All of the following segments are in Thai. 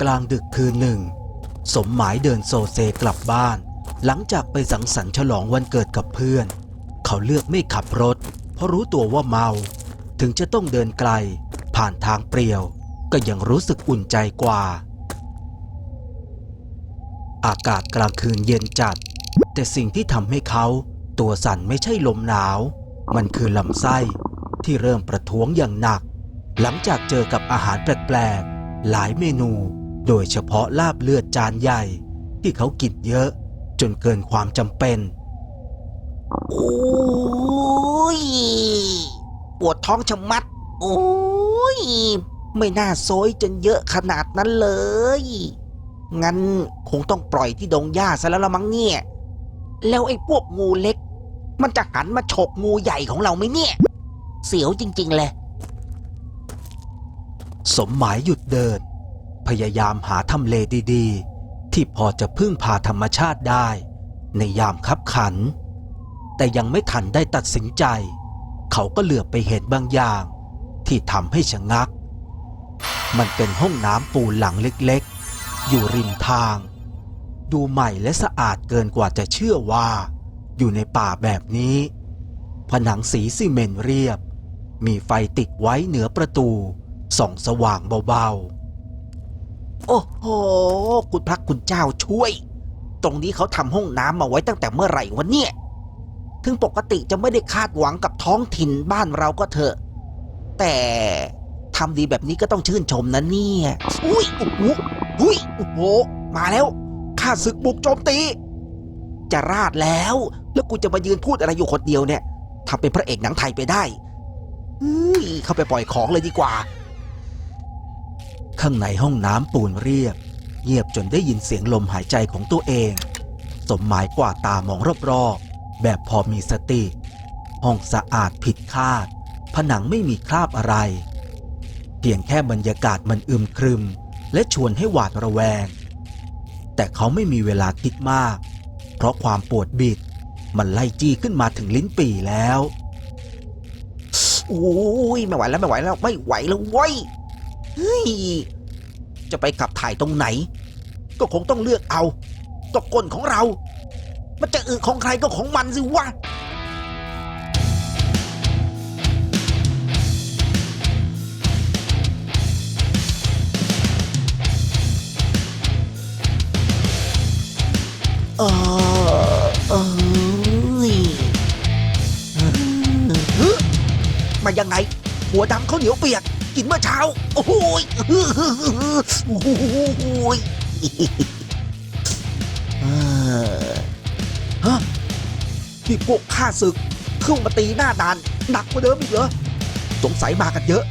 กลางดึกคืนหนึ่ง สมหมายเดินโซเซกลับบ้าน หลังจากไปสังสรรค์ฉลองวันเกิดกับเพื่อน เขาเลือกไม่ขับรถ เพราะรู้ตัวว่าเมา ถึงจะต้องเดินไกล ผ่านทางเปลี่ยว ก็ยังรู้สึกอุ่นใจกว่า อากาศกลางคืนเย็นจัด แต่สิ่งที่ทำให้เขา ตัวสั่นไม่ใช่ลมหนาว มันคือลำไส้ที่เริ่มประท้วงอย่างหนัก หลังจากเจอกับอาหารแปลกๆ หลายเมนู โดยเฉพาะลาบเลือดจานใหญ่ ที่เขากินเยอะ จนเกินความจำเป็น โอ้ยปวดท้องชะมัด โอ้ย ไม่น่าโซยจนเยอะขนาดนั้นเลย งั้นคงต้องปล่อยที่ดงหญ้าซะแล้วละมั้งเนี่ย แล้วไอ้พวกงูเล็ก มันจะหันมาฉกงูใหญ่ของเราไหมเนี่ย เสียวจริง ๆ เลย สมหมายหยุดเดิน พยายามหาทำเลดีๆ ที่พอจะพึ่งพาธรรมชาติได้ ในยามคับขัน แต่ยังไม่ทันได้ตัดสินใจ เขาก็เหลือบไปเห็นบางอย่าง ที่ทำให้ชะงัก มันเป็นห้องน้ำปูนหลังเล็กๆ อยู่ริมทาง ดูใหม่และสะอาดเกินกว่าจะเชื่อว่า อยู่ในป่าแบบนี้ ผนังสีซีเมนต์เรียบ มีไฟติดไว้เหนือประตูส่องสว่างเบา โอ้โห คุณพระคุณเจ้าช่วย ตรงนี้เขาทำห้องน้ำมาไว้ตั้งแต่เมื่อไหร่วะเนี่ย ถึงปกติจะไม่ได้คาดหวังกับท้องถิ่นบ้านเราก็เถอะ แต่ทำดีแบบนี้ก็ต้องชื่นชมนะเนี่ย อุ้ยโอ้โหอุ้ยโอ้โห มาแล้ว ข้าศึกบุกโจมตี จะราดแล้ว แล้วกูจะมายืนพูดอะไรอยู่คนเดียวเนี่ยทำเป็นพระเอกหนังไทยไปได้เฮ้ยเข้าไปปล่อยของเลยดีกว่า ข้างในห้องน้ำปูนเรียบ เงียบจนได้ยินเสียงลมหายใจของตัวเอง สมหมายกว่าตามองรอบๆ แบบพอมีสติ ห้องสะอาดผิดคาด ผนังไม่มีคราบอะไร เพียงแค่บรรยากาศมันอึมครึม และชวนให้หวาดระแวง แต่เขาไม่มีเวลาคิดมาก เพราะความปวดบิด มันไล่จี้ขึ้นมาถึงลิ้นปี่แล้วโอ้ยไม่ไหวแล้วไม่ไหวแล้วไม่ไหวแล้วเว้ย เฮ้ยจะไปขับถ่ายตรงไหน ก็คงต้องเลือกเอาก็ก้นของเรา มันจะอึของใครก็ของมันสิวะเออเอยเฮ้ยมายังไง หัวดำเขาเหนียวเปียก กินเมื่อเช้า โอ้ยโอ้ยเออฮะนี่พวกข้าศึกเข้ามาตีหน้าด่านหนักกว่าเดิมอีกเหรอ สงสัยมากันเยอะ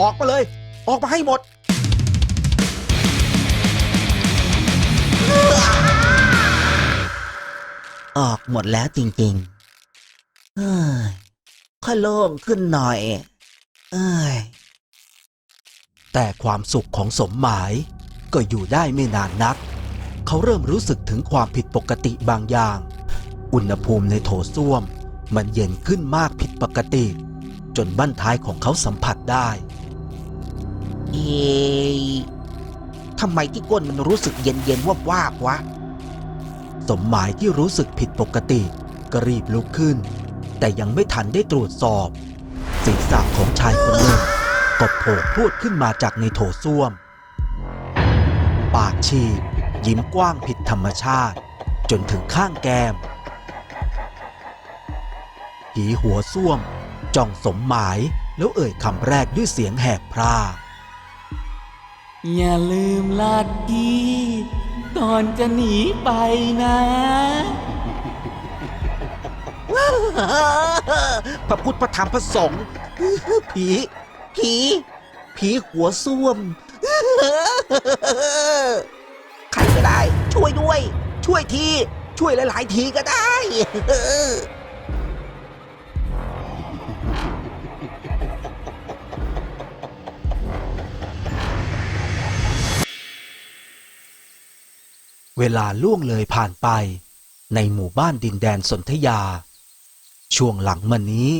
ออกมาเลย ออกมาให้หมดออกหมดแล้วจริงๆ เอ้ยค่อยโล่งขึ้นหน่อย เอ้ย แต่ความสุขของสมหมายก็อยู่ได้ไม่นานนัก เขาเริ่มรู้สึกถึงความผิดปกติบางอย่าง อุณหภูมิในโถส้วม มันเย็นขึ้นมากผิดปกติ จนบั้นท้ายของเขาสัมผัสได้ เอยทำไมที่ก้นมันรู้สึกเย็นเย็นวาบวาบๆวะ สมหมายที่รู้สึกผิดปกติก็รีบลุกขึ้น แต่ยังไม่ทันได้ตรวจสอบ ศีรษะของชายคนหนึ่ง ก็โผล่พรวดขึ้นมาจากในโถส้วม ปากฉีกยิ้มกว้างผิดธรรมชาติ จนถึงข้างแก้มผีหัวส้วมจ้องสมหมายแล้วเอ่ยคำแรกด้วยเสียงแหบพร่าอย่าลืมลาดกี้ก่อนจะหนีไปนะพระพุทธพระธรรมพระสงฆ์ผี ผี ผีหัวส้วม ใครก็ได้ ช่วยด้วย ช่วยที ช่วยหลาย ๆ ทีก็ได้ เวลาล่วงเลยผ่านไป ในหมู่บ้านดินแดนสนธยา ช่วงหลังมานี้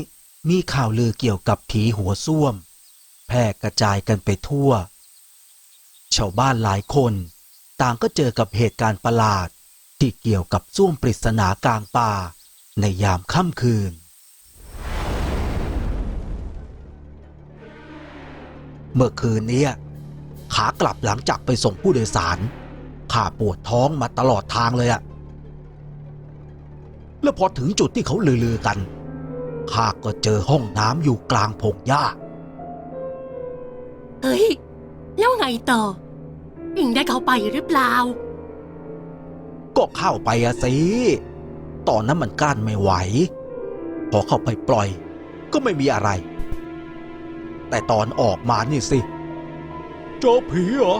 มีข่าวลือเกี่ยวกับผีหัวส้วม แพร่กระจายกันไปทั่ว ชาวบ้านหลายคนต่างก็เจอกับเหตุการณ์ประหลาดที่เกี่ยวกับส้วมปริศนากลางป่า ในยามค่ำคืน เมื่อคืนนี้ขากลับหลังจากไปส่งผู้โดยสารข้าปวดท้องมาตลอดทางเลยอะแล้วพอถึงจุดที่เขาลือๆกันข้าก็เจอห้องน้ำอยู่กลางพงหญ้า ฮ้ย แล้วไงต่อเองได้เข้าไปหรือเปล่า ก็เข้าไปอะสิ ตอนนั้นมันกลั้นไม่ไหว พอเข้าไปปล่อย ก็ไม่มีอะไร แต่ตอนออกมานี่สิ เจอผีเหรอ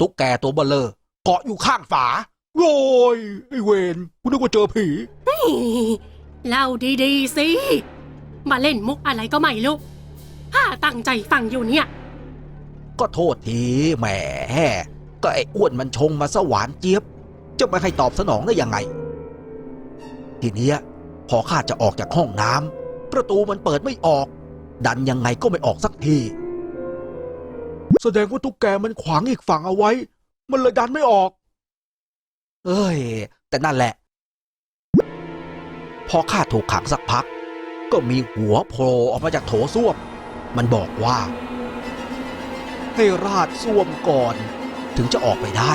ตุ๊กแกตัวเบลเลอร์เกาะอยู่ข้างฝาโอ้ยไอเวนกูนึกว่าเจอผี เล่าดีๆสิ มาเล่นมุกอะไรก็ไม่รู้ ข้าตั้งใจฟังอยู่เนี่ย ก็โทษทีแหม ก็ไอ้อ้วนมันชงมาสวานเจี๊ยบ จะไม่ให้ตอบสนองได้ยังไง ทีเนี้ยพอข้าจะออกจากห้องน้ำประตูมันเปิดไม่ออก ดันยังไงก็ไม่ออกสักที แสดงว่าตุ๊กแกมันขวางอีกฝั่งเอาไว้ มันเลยดันไม่ออก เอ้ย แต่นั่นแหละ พอข้าถูกขังสักพัก ก็มีหัวโผล่ออกมาจากโถส้วม มันบอกว่า ให้ราดส้วมก่อนถึงจะออกไปได้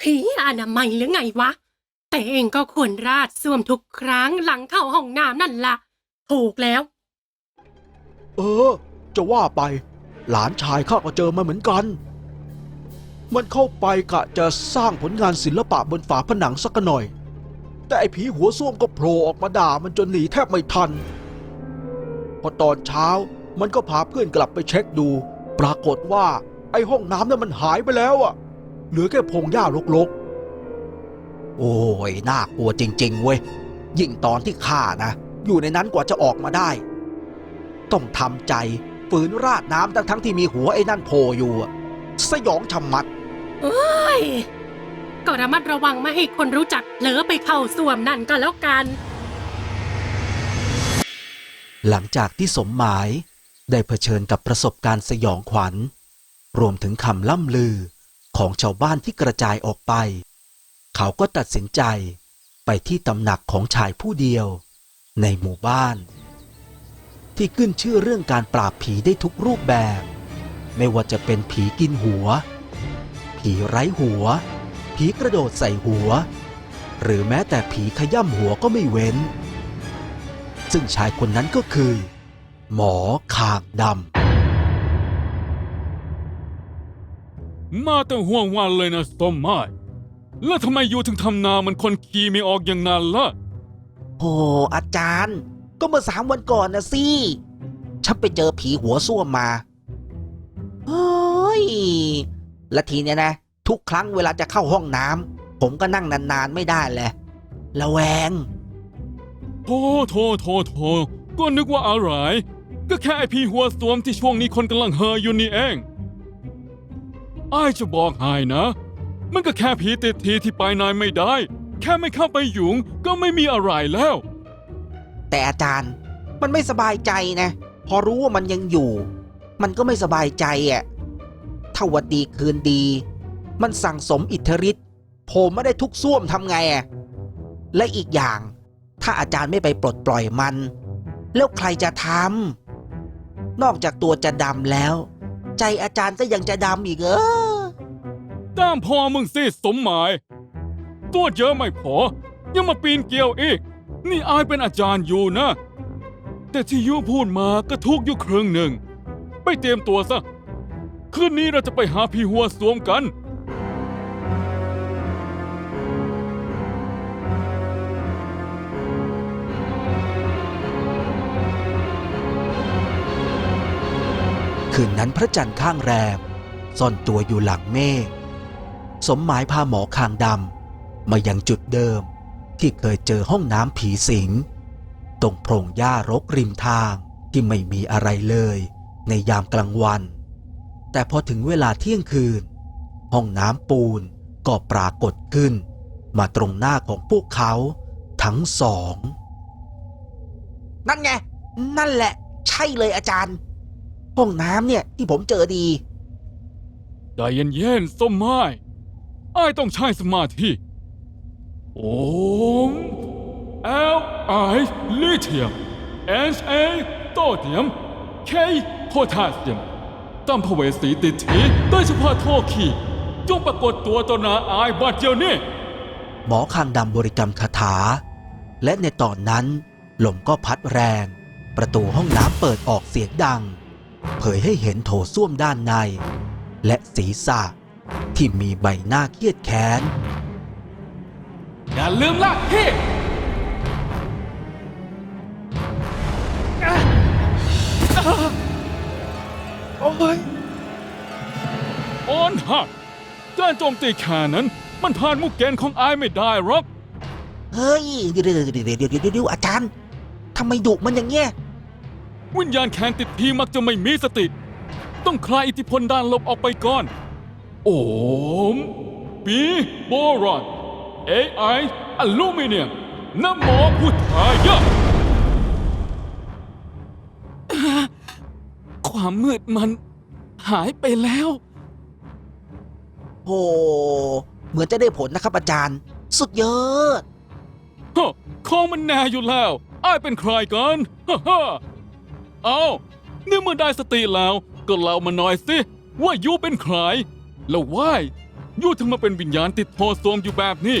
ผีอนามัยหรือไงวะ แต่เองก็ควรราดส้วมทุกครั้งหลังเข้าห้องน้ำนั่นละถูกแล้ว เออ จะว่าไป หลานชายข้าก็เจอมาเหมือนกัน มันเข้าไปกะจะสร้างผลงานศิลปะบนฝาผนังสักหน่อย แต่ไอ้ผีหัวส้วมก็โผล่ออกมาด่ามันจนหนีแทบไม่ทัน พอตอนเช้ามันก็พาเพื่อนกลับไปเช็คดู ปรากฏว่าไอ้ห้องน้ำนั้นมันหายไปแล้วอะเหลือแค่พงหญ้ารกๆ โอ้ยน่ากลัวจริง ๆ เว้ย ยิ่งตอนที่ข้านะ อยู่ในนั้นกว่าจะออกมาได้ ต้องทำใจฝืนราดน้ำทั้งทั้งที่มีหัวไอ้นั่นโผล่อยู่สยองชะมัดเอ้ยก็ระมัดระวังไม่ให้คนรู้จักเผลอไปเข้าส้วมนั่นก็แล้วกัน หลังจากที่สมหมายได้เผชิญกับประสบการณ์สยองขวัญ รวมถึงคำล่ำลือของชาวบ้านที่กระจายออกไป เขาก็ตัดสินใจไปที่ตำหนักของชายผู้เดียว ในหมู่บ้าน ที่ขึ้นชื่อเรื่องการปราบผีได้ทุกรูปแบบ ไม่ว่าจะเป็นผีกินหัว ผีไร้หัว ผีกระโดดใส่หัว หรือแม้แต่ผีขย่ำหัวก็ไม่เว้น ซึ่งชายคนนั้นก็คือ หมอคางดมาแต่ห่วงวันเลยนะสมหมายแล้วทำไมอยู่ถึงทำนามันคนขี่ไม่ออกอย่างนั้นล่ะโอ้อาจารย์ ก็เมื่อสามวันก่อนนะสิ ฉันไปเจอผีหัวส้วมมาเฮ้ย และทีเนี้ยนะ ทุกครั้งเวลาจะเข้าห้องน้ำผมก็นั่งนานๆไม่ได้เลยระแวงโธ่โธ่โธ่โธ่ก็นึกว่าอะไร ก็แค่ไอพีหัวสวมที่ช่วงนี้คนกำลังเฮออยู่นี่เองไอ้ายจะบอกให้นะ มันก็แค่ผีติดทีที่ไปนายไม่ได้ แค่ไม่เข้าไปหยุงก็ไม่มีอะไรแล้ว แต่อาจารย์มันไม่สบายใจนะ พอรู้ว่ามันยังอยู่ มันก็ไม่สบายใจอะถ้าวันดีคืนดี มันสั่งสมอิทธิฤทธิ์โผล่ไม่ได้ทุกส้วมทำไงอะและอีกอย่าง ถ้าอาจารย์ไม่ไปปลดปล่อยมัน แล้วใครจะทำนอกจากตัวจะดำแล้ว ใจอาจารย์ก็ยังจะดำอีกเออตามพอมึงสิสมหมาย ตัวเยอะไม่พอ ยังมาปีนเกลียวอีก นี่อายเป็นอาจารย์อยู่นะ แต่ที่ยูพูดมาก็ทุกอยู่ครึ่งหนึ่ง ไปเตรียมตัวซะ คืนนี้เราจะไปหาพี่หัวสวมกัน คืนนั้นพระจันทร์ข้างแรมซ่อนตัวอยู่หลังเมฆสมหมายพาหมอคางดำมายังจุดเดิมที่เคยเจอห้องน้ำผีสิง ตรงโพรงหญ้ารกริมทางที่ไม่มีอะไรเลยในยามกลางวัน แต่พอถึงเวลาเที่ยงคืน ห้องน้ำปูนก็ปรากฏขึ้น มาตรงหน้าของพวกเขาทั้งสอง นั่นไง นั่นแหละ ใช่เลยอาจารย์ ห้องน้ำเนี่ยที่ผมเจอดี ใจเย็นๆส้มไม้ไอ้ายต้องใช้สมาธิ โอม L I ลิเทียม H A โตเดียม K โพแทสเซียมตามพเวสีติดถีโดยเฉพาะโทคีจงปรากฏตัวต่อหน้าอายบัดเดียวนี้ หมอคางดำบริกรรมคาถา และในตอนนั้น ลมก็พัดแรง ประตูห้องน้ำเปิดออกเสียงดัง เผยให้เห็นโถส้วมด้านใน และศีรษะที่มีใบหน้าเครียดแค้น อย่าลืมละพี่โอ้ยออนหักการโจมตีแค่นั้น มันผ่านมุกเกณฑ์ของอายไม่ได้หรอก เฮ้ย เดี๋ยวเดี๋ยวเดี๋ยวเดี๋ยวเดี๋ยวเดี๋ยวอาจารย์ทำไมดุมันอย่างเงี้ย วิญญาณแคนติดพีมักจะไม่มีสติ ต้องคลายอิทธิพลด้านลบออกไปก่อน โอมปีโบรอน AI อลูมิเนียมน้ำหมอพุทธายะ ความมืดมันหายไปแล้ว โอ้เหมือนจะได้ผลนะครับอาจารย์ สุดยอด ฮะของมันแน่อยู่แล้ว อ้ายเป็นใครกัน ฮ่าฮ่า เอานี่เมื่อได้สติแล้ว ก็เล่ามาหน่อยสิ ว่ายูเป็นใคร แล้วว่ายยูถึงมาเป็นวิญญาณติดโทสวมอยู่แบบนี้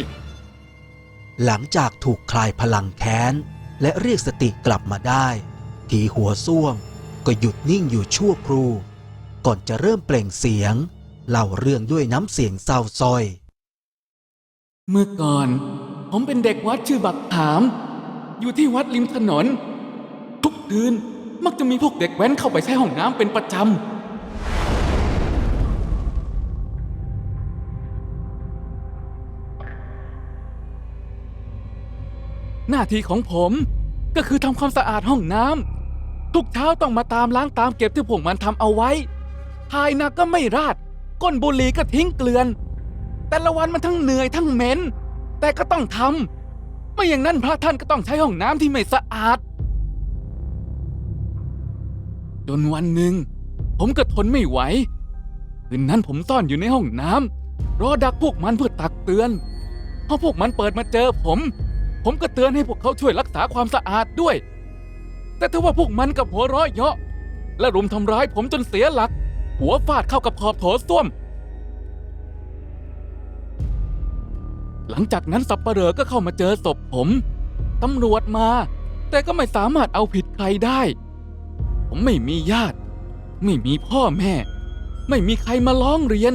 หลังจากถูกคลายพลังแค้น และเรียกสติกลับมาได้ผีหัวส้วม ก็หยุดนิ่งอยู่ชั่วครู่ ก่อนจะเริ่มเปล่งเสียง เล่าเรื่องด้วยน้ำเสียงเศร้าส้อย เมื่อก่อน ผมเป็นเด็กวัดชื่อบักถาม อยู่ที่วัดริมถนน ทุกคืน มักจะมีพวกเด็กแว้นเข้าไปใช้ห้องน้ำเป็นประจำ หน้าที่ของผมก็คือทำความสะอาดห้องน้ำทุกเช้าต้องมาตามล้างตามเก็บที่พวกมันทำเอาไว้ทายหนักก็ไม่ราด ก้นบุหรี่ก็ทิ้งเกลือน แต่ละวันมันทั้งเหนื่อยทั้งเหม็น แต่ก็ต้องทำไม่อย่างนั้นพระท่านก็ต้องใช้ห้องน้ำที่ไม่สะอาด จนวันหนึ่ง ผมก็ทนไม่ไหว คืนนั้นผมซ่อนอยู่ในห้องน้ำรอดักพวกมันเพื่อตักเตือนพอพวกมันเปิดมาเจอผม ผมก็เตือนให้พวกเขาช่วยรักษาความสะอาดด้วย แต่ถ้าว่าพวกมันกับหัวร้อยเยาะ และรุมทำร้ายผมจนเสียหลัก หัวฟาดเข้ากับขอบโถส้วม หลังจากนั้นสับปะเหร่อก็เข้ามาเจอศพผมตำรวจมา แต่ก็ไม่สามารถเอาผิดใครได้ ผมไม่มีญาติ ไม่มีพ่อแม่ ไม่มีใครมาร้องเรียน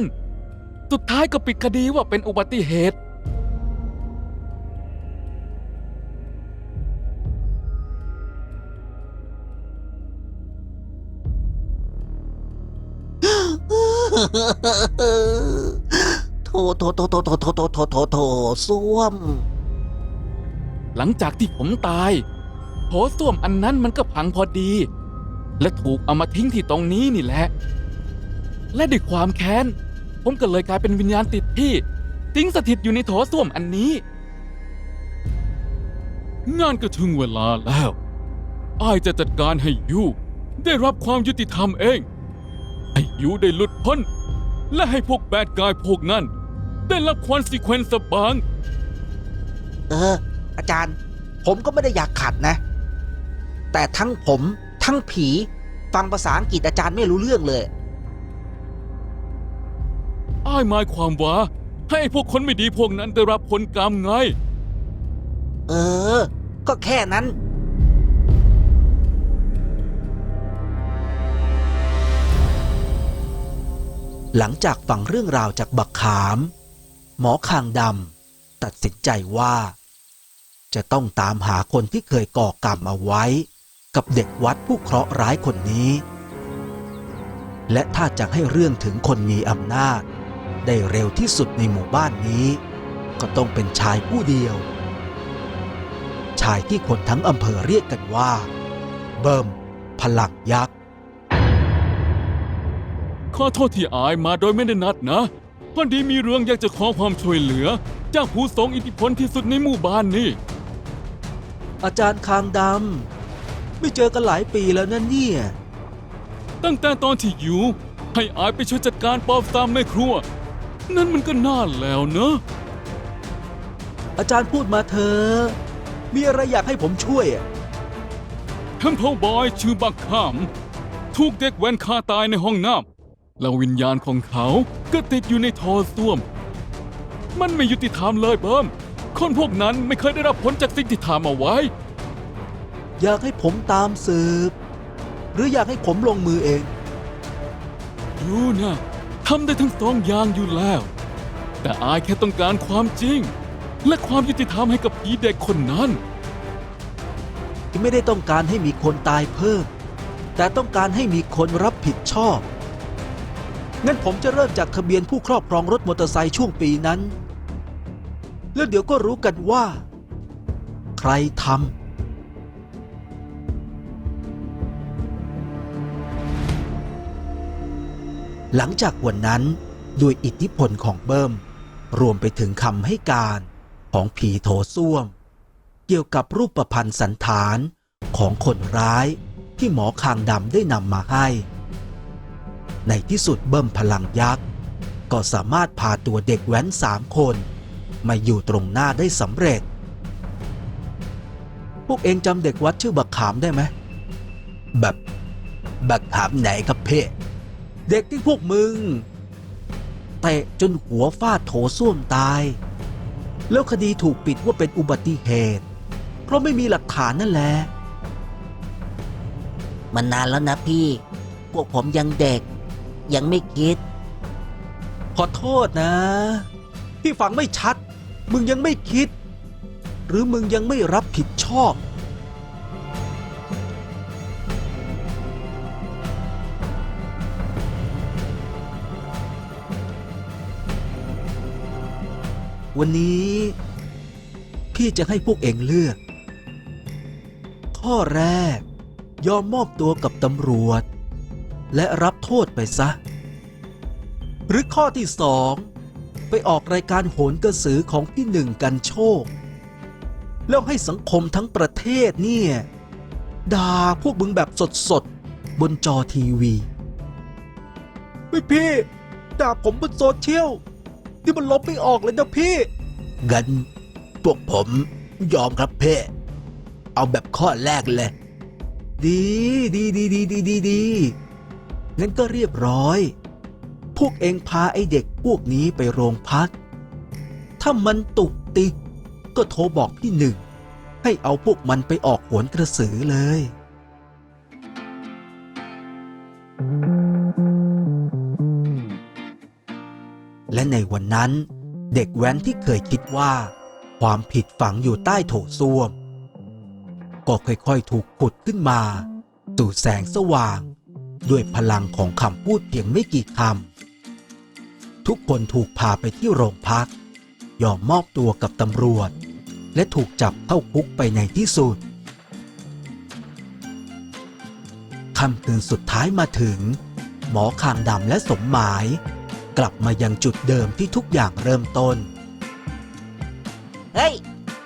สุดท้ายก็ปิดคดีว่าเป็นอุบัติเหตุ โถโถโถโถโถโถโถโถโถโถส้วม หลังจากที่ผมตายโถส้วมอันนั้นมันก็พังพอดี และถูกเอามาทิ้งที่ตรงนี้นี่แหละ และด้วยความแค้น ผมก็เลยกลายเป็นวิญญาณติดที่สิงสถิตอยู่ในโถส้วมอันนี้ งานก็ถึงเวลาแล้วอายจะจัดการให้ยูได้รับความยุติธรรมเอง ให้ยูได้หลุดพ้น และให้พวกแบดกายพวกนั้น ได้รับควันซีเควนซ์บาง เออ อาจารย์ ผมก็ไม่ได้อยากขัดนะ แต่ทั้งผม ทั้งผีฟังภาษาอังกฤษอาจารย์ไม่รู้เรื่องเลย อ้ายหมายความว่า ให้พวกคนไม่ดีพวกนั้นได้รับผลกรรมไง เออ ก็แค่นั้น หลังจากฟังเรื่องราวจากบักขาม หมอคางดำตัดสินใจว่า จะต้องตามหาคนที่เคยก่อกรรมเอาไว้ กับเด็กวัดผู้เคราะห์ร้ายคนนี้ และถ้าจะให้เรื่องถึงคนมีอำนาจ ได้เร็วที่สุดในหมู่บ้านนี้ ก็ต้องเป็นชายผู้เดียว ชายที่คนทั้งอำเภอเรียกกันว่า เบิ่มพลังยักษ์ขอโทษที่อายมาโดยไม่ได้นัดนะพอดีมีเรื่องอยากจะขอความช่วยเหลือ จากผู้ทรงอิทธิพลที่สุดในหมู่บ้านนี่ อาจารย์คางด ไม่เจอกันหลายปีแล้วนั่นเนี่ย ตั้งแต่ตอนที่อยู่ ให้อายไปช่วยจัดการปอบตามแม่ครัว นั่นมันก็นานแล้วเนอะอาจารย์พูดมาเถอะมีอะไรอยากให้ผมช่วยอะเทมเพลบอยชื่อบักขามถูกเด็กแว้นฆ่าตายในห้องน้ำแล้ววิญญาณของเขาก็ติดอยู่ในท่อส้วม มันไม่ยุติธรรมเลยเบิ้มคนพวกนั้นไม่เคยได้รับผลจากสิ่งที่ทำเอาไว้ อยากให้ผมตามสืบ หรืออยากให้ผมลงมือเอง รู้นะทำได้ทั้งสองอย่างอยู่แล้ว แต่อายแค่ต้องการความจริง และความยุติธรรมให้กับผีเด็กคนนั้น ที่ไม่ได้ต้องการให้มีคนตายเพิ่ม แต่ต้องการให้มีคนรับผิดชอบ งั้นผมจะเริ่มจากทะเบียนผู้ครอบครองรถมอเตอร์ไซค์ช่วงปีนั้น แล้วเดี๋ยวก็รู้กันว่า ใครทำ หลังจากวันนั้นด้วยอิทธิพลของเบิ้ม รวมไปถึงคำให้การของผีโถส้วม เกี่ยวกับรูปพันธ์สันฐานของคนร้ายที่หมอคางดำได้นำมาให้ ในที่สุดเบิ้มพลังยักษ์ ก็สามารถพาตัวเด็กแว้นสามคน มาอยู่ตรงหน้าได้สำเร็จ พวกเองจำเด็กวัดชื่อบักขามได้ไหม แบบ บักขามไหนครับเพ่ เด็กที่พวกมึง เตะจนหัวฟาดโถส้วมตาย แล้วคดีถูกปิดว่าเป็นอุบัติเหตุ เพราะไม่มีหลักฐานนั่นแหละมันนานแล้วนะพี่ พวกผมยังเด็ก ยังไม่คิด ขอโทษนะ ที่ฟังไม่ชัด มึงยังไม่คิด หรือมึงยังไม่รับผิดชอบ วันนี้ พี่จะให้พวกเองเลือก ข้อแรก ยอมมอบตัวกับตำรวจ และรับโทษไปซะ หรือข้อที่สอง ไปออกรายการโหนกระสือของพี่หนึ่งกันโชค แล้วให้สังคมทั้งประเทศเนี่ยด่าพวกมึงแบบสดๆ บนจอทีวี พี่พี่ด่าผมบนโซเชียล ที่มันลบไม่ออกเลยนะพี่ งั้นพวกผมยอมครับเพ่เอาแบบข้อแรกเลย ดีดีดีดีดีดีดีงั้นก็เรียบร้อย พวกเองพาไอเด็กพวกนี้ไปโรงพัก ถ้ามันตุกติกก็โทรบอกพี่หนึ่ง ให้เอาพวกมันไปออกโหนกระสือเลย และในวันนั้น เด็กแว้นที่เคยคิดว่า ความผิดฝังอยู่ใต้โถส้วม ก็ค่อยๆ ถูกขุดขึ้นมาสู่แสงสว่าง ด้วยพลังของคำพูดเพียงไม่กี่คำทุกคนถูกพาไปที่โรงพัก ยอมมอบตัวกับตำรวจ และถูกจับเข้าคุกไปในที่สุดค่ำคืนสุดท้ายมาถึง หมอคางดำและสมหมาย กลับมายังจุดเดิมที่ทุกอย่างเริ่มต้น เฮ้ย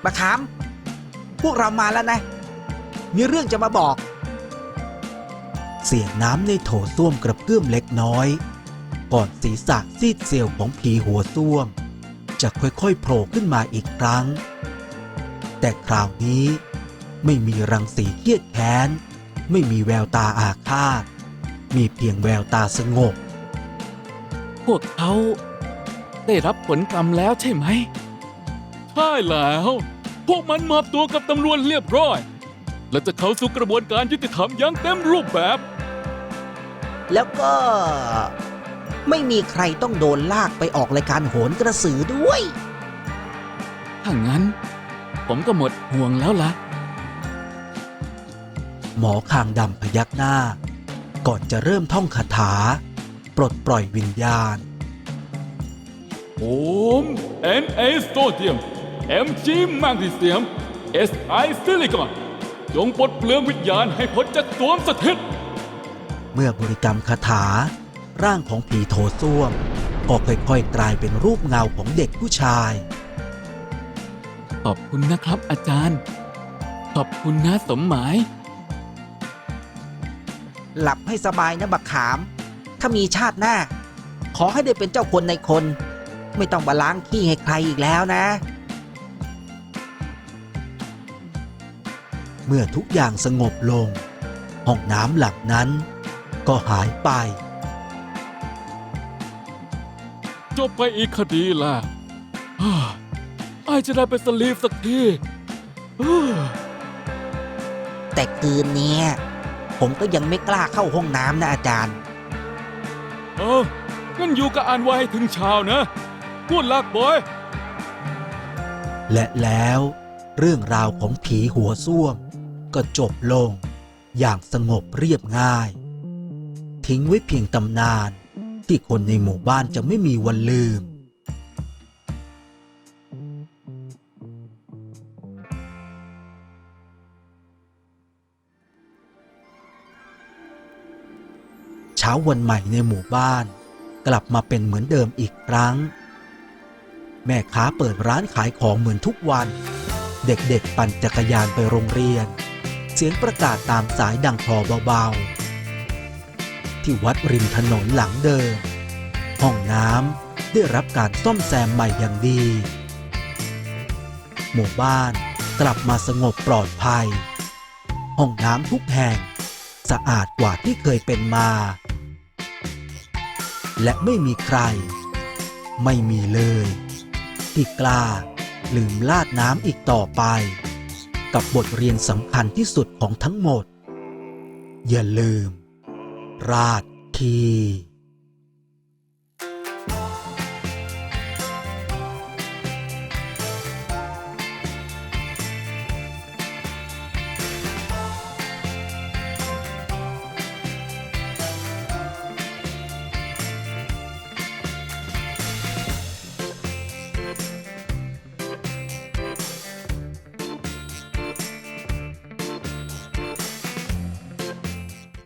บักขาม พวกเรามาแล้วนะ มีเรื่องจะมาบอก เสียงน้ำในโถส้วมกระเพื่อมเล็กน้อย ก่อนศีรษะซีดเซียวของผีหัวส้วม จะค่อยๆโผล่ขึ้นมาอีกครั้ง แต่คราวนี้ไม่มีรังสีเครียดแค้น ไม่มีแววตาอาฆาต มีเพียงแววตาสงบพ วกเขา ได้รับผลกรรมแล้วใช่ไหม ใช่แล้ว พวกมันมอบตัวกับตำรวจเรียบร้อย และจะเข้าสู่กระบวนการยุติธรรมอย่างเต็มรูปแบบ แล้วก็ ไม่มีใครต้องโดนลากไปออกรายการโหนกระสือด้วย ถ้างั้น ผมก็หมดห่วงแล้วล่ะ หมอคางดำพยักหน้า ก่อนจะเริ่มท่องคาถาป ลดปล่อยวิญญาณโอม Na โซเดียม Mg แมกนีเซียม Si ซิลิคอนจงปลดเปลืองวิญญาณให้พ้นจากสวมสถิต เมื่อบริกรรมคาถา ร่างของผีโถส้วม ก็ค่อยๆกลายเป็นรูปเงาของเด็กผู้ชาย ขอบคุณนะครับอาจารย์ ขอบคุณนะสมหมาย หลับให้สบายนะบักขาม ถ้ามีชาติหน้า ขอให้ได้เป็นเจ้าคนในคน ไม่ต้องมาล้างขี้ให้ใครอีกแล้วนะ เมื่อทุกอย่างสงบลง ห้องน้ำหลังนั้น ก็หายไป จบไปอีกคดีละฮ่าไอ้จะได้ไปสลีฟสักทีฮู้แต่คืนเนี้ยผมก็ยังไม่กล้าเข้าห้องน้ำนะอาจารย์ เอองั้นอยู่กับอันไว้ให้ถึงเช้านะพูดลักบอย และแล้วเรื่องราวของผีหัวส้วม ก็จบลง อย่างสงบเรียบง่าย ทิ้งไว้เพียงตำนาน ที่คนในหมู่บ้านจะไม่มีวันลืม เช้าวันใหม่ในหมู่บ้าน กลับมาเป็นเหมือนเดิมอีกครั้ง แม่ค้าเปิดร้านขายของเหมือนทุกวัน เด็กๆปั่นจักรยานไปโรงเรียน เสียงประกาศตามสายดังคลอเบาๆ ที่วัดริมถนนหลังเดิม ห้องน้ำได้รับการซ่อมแซมใหม่อย่างดี หมู่บ้านกลับมาสงบปลอดภัย ห้องน้ำทุกแห่งสะอาดกว่าที่เคยเป็นมา และไม่มีใคร ไม่มีเลย ที่กล้าลืมลาดน้ำอีกต่อไป กับบทเรียนสำคัญที่สุดของทั้งหมด อย่าลืม ราดที